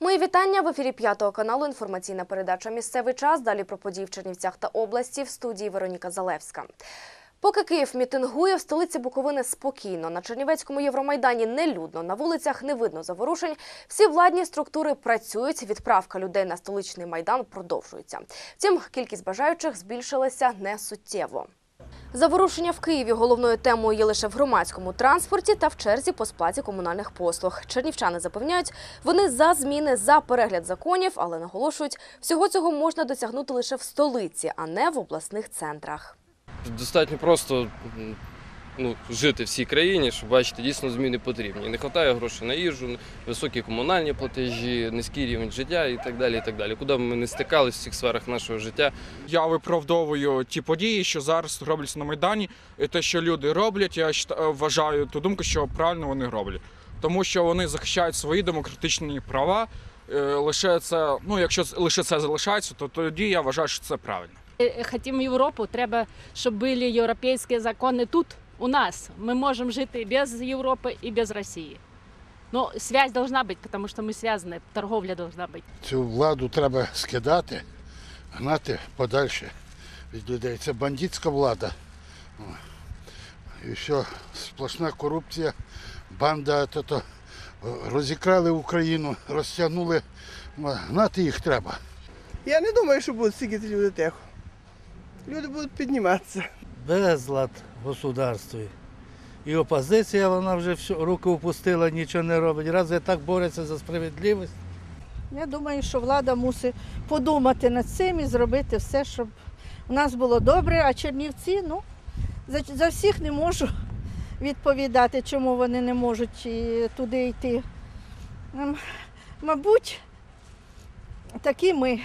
Мої вітання в ефірі п'ятого каналу. Інформаційна передача Місцевий час. Далі про події в Чернівцях та області в студії Вероніка Залевська. Поки Київ мітингує, в столиці Буковини спокійно. На Чернівецькому Євромайдані нелюдно, на вулицях не видно заворушень. Всі владні структури працюють. Відправка людей на столичний майдан продовжується. Втім, кількість бажаючих збільшилася не суттєво. Заворушення в Києві головною темою є лише в громадському транспорті та в черзі по сплаті комунальних послуг. Чернівчани запевняють, вони за зміни, за перегляд законів, але наголошують, всього цього можна досягнути лише в столиці, а не в обласних центрах. Достатньо просто ну, жити в цій країні, щоб бачити, дійсно зміни потрібні. Не вистачає грошей на їжу, високі комунальні платежі, низький рівень життя і так далі. І так далі. Куди б ми не стикалися в всіх сферах нашого життя, Я виправдовую ті події, що зараз робляться на Майдані, і те, що люди роблять, я щта- вважаю ту думку, що правильно вони роблять. Тому що вони захищають свої демократичні права. Е, Лише це, ну якщо з- лише це залишається, то тоді я вважаю, що це правильно. Е, Хотім Європу, треба, щоб були європейські закони тут, у нас. Ми можемо жити без Європи і без Росії. Ну, связь должна бути, тому що ми зв'язані, торговля должна бути. Цю владу треба скидати, гнати подальше від людей. Це бандитська влада. О. І все, сплошна корупція, банда то, то розікрали Україну, розтягнули. Гнати їх треба. Я не думаю, що будуть стільки люди тихо. Люди будуть підніматися. безлад в государстві. І опозиція, вона вже всю, руки опустила, нічого не робить. Разве так бореться за справедливість? Я думаю, що влада мусить подумати над цим і зробити все, щоб у нас було добре, а Чернівці, ну, за, за всіх не можу відповідати, чому вони не можуть туди йти. Ем, Мабуть, такі ми